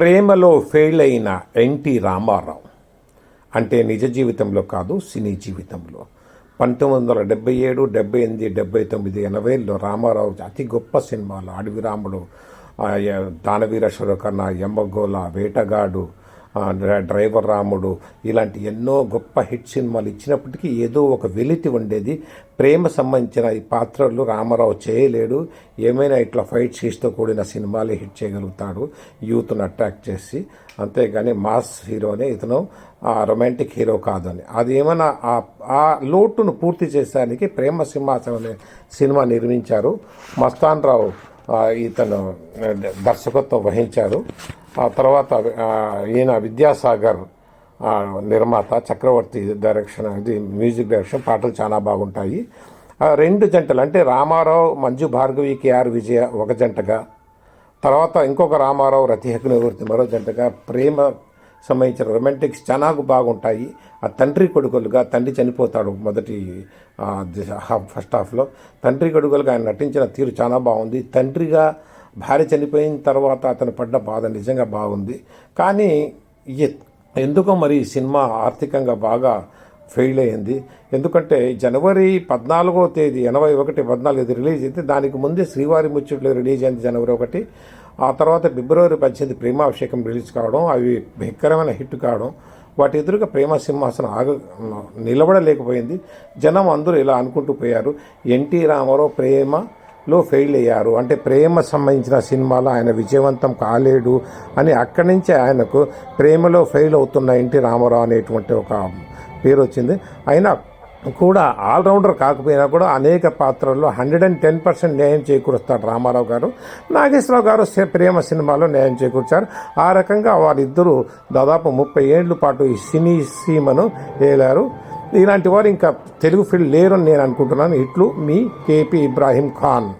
ప్రేమలో ఫెయిల్ అయిన ఎన్టీ రామారావు అంటే నిజ జీవితంలో కాదు సినీ జీవితంలో. పంతొమ్మిది వందల డెబ్బై ఏడు డెబ్బై ఎనిమిది డెబ్బై తొమ్మిది ఎనభైలో రామారావు అతి గొప్ప సినిమాలు. అడవి రాముడు ఆ, య- దానవీర వేటగాడు డ్రైవర్ రాముడు ఇలాంటి ఎన్నో గొప్ప హిట్ సినిమాలు ఇచ్చినప్పటికీ ఏదో ఒక వెలితి ఉండేది. ప్రేమ సంబంధించిన ఈ పాత్రలు రామారావు చేయలేడు. ఏమైనా ఇట్లా ఫైట్ సీన్స్తో కూడిన సినిమాలే హిట్ చేయగలుగుతాడు. యూత్ను అట్రాక్ట్ చేసి అంతేగాని మాస్ హీరోనే ఇతను. ఆ రొమాంటిక్ హీరో కాదని. అది ఏమైనా ఆ- ఆ లోటును పూర్తి చేసడానికి ప్రేమ సింహాసనం అనే సినిమా నిర్మించారు. మస్తాన్ రావు ఇతను దర్శకత్వం వహించారు. ఆ తర్వాత ఈయన విద్యాసాగర్ నిర్మాత చక్రవర్తి డైరెక్షన్ ఇది మ్యూజిక్ డైరెక్షన్ పాటలు చాలా బాగుంటాయి. ఆ, రెండు జంటలు అంటే రామారావు మంజు భార్గవి కేఆర్ విజయ ఒక జంటగా. తర్వాత ఇంకొక రామారావు రతిహగ్నివర్తి మరో జంటగా. ప్రేమ సంబంధించిన రొమాంటిక్స్ చాలా బాగుంటాయి. ఆ తండ్రి కొడుకులుగా తండ్రి చనిపోతాడు మొదటి ఫస్ట్ హాఫ్లో. తండ్రి కొడుకులుగా ఆయన నటించిన తీరు చాలా బాగుంది. తండ్రిగా భార్య చనిపోయిన తర్వాత అతను పడ్డ బాధ నిజంగా బాగుంది. కానీ ఎందుకో మరి ఈ సినిమా ఆర్థికంగా బాగా ఫెయిల్ అయింది. ఎందుకంటే జనవరి పద్నాలుగో తేదీ ఎనభై ఒకటి పద్నాలుగు ఇది రిలీజ్ అయితే దానికి ముందే శ్రీవారి ముచ్చట్లు రిలీజ్ అయింది జనవరి ఒకటి. ఆ తర్వాత ఫిబ్రవరి పద్దెనిమిది ప్రేమాభిషేకం రిలీజ్ కావడం అవి భయంకరమైన హిట్ కావడం వాటి ఎదురుగా ప్రేమ సింహాసనం ఆగ నిలబడలేకపోయింది. జనం అందరూ ఇలా అనుకుంటూ పోయారు. ఎన్టీ రామారావు ప్రేమ లో ఫెయిల్ అయ్యారు. అంటే ప్రేమ సంబంధించిన సినిమాలో ఆయన విజయవంతం కాలేడు అని అక్కడి నుంచే ఆయనకు ప్రేమలో ఫెయిల్ అవుతున్న ఎన్టీ రామారావు అనేటువంటి ఒక పేరు వచ్చింది అయినా కూడా ఆల్రౌండర్ కాకపోయినా కూడా అనేక పాత్రల్లో హండ్రెడ్ అండ్ టెన్ పర్సెంట్ న్యాయం చేకూరుస్తాడు రామారావు గారు. నాగేశ్వరరావు గారు సే- ప్రేమ సినిమాలో న్యాయం చేకూర్చారు. ఆ రకంగా వారిద్దరూ దాదాపు ముప్పై ఏళ్ళ పాటు ఈ సినీ సీమను ఏలారు. ఇలాంటి వారు ఇంకా తెలుగు ఫీల్డ్ లేరని నేను అనుకుంటున్నాను. ఇట్లు మీ కేపీ ఇబ్రాహీం ఖాన్.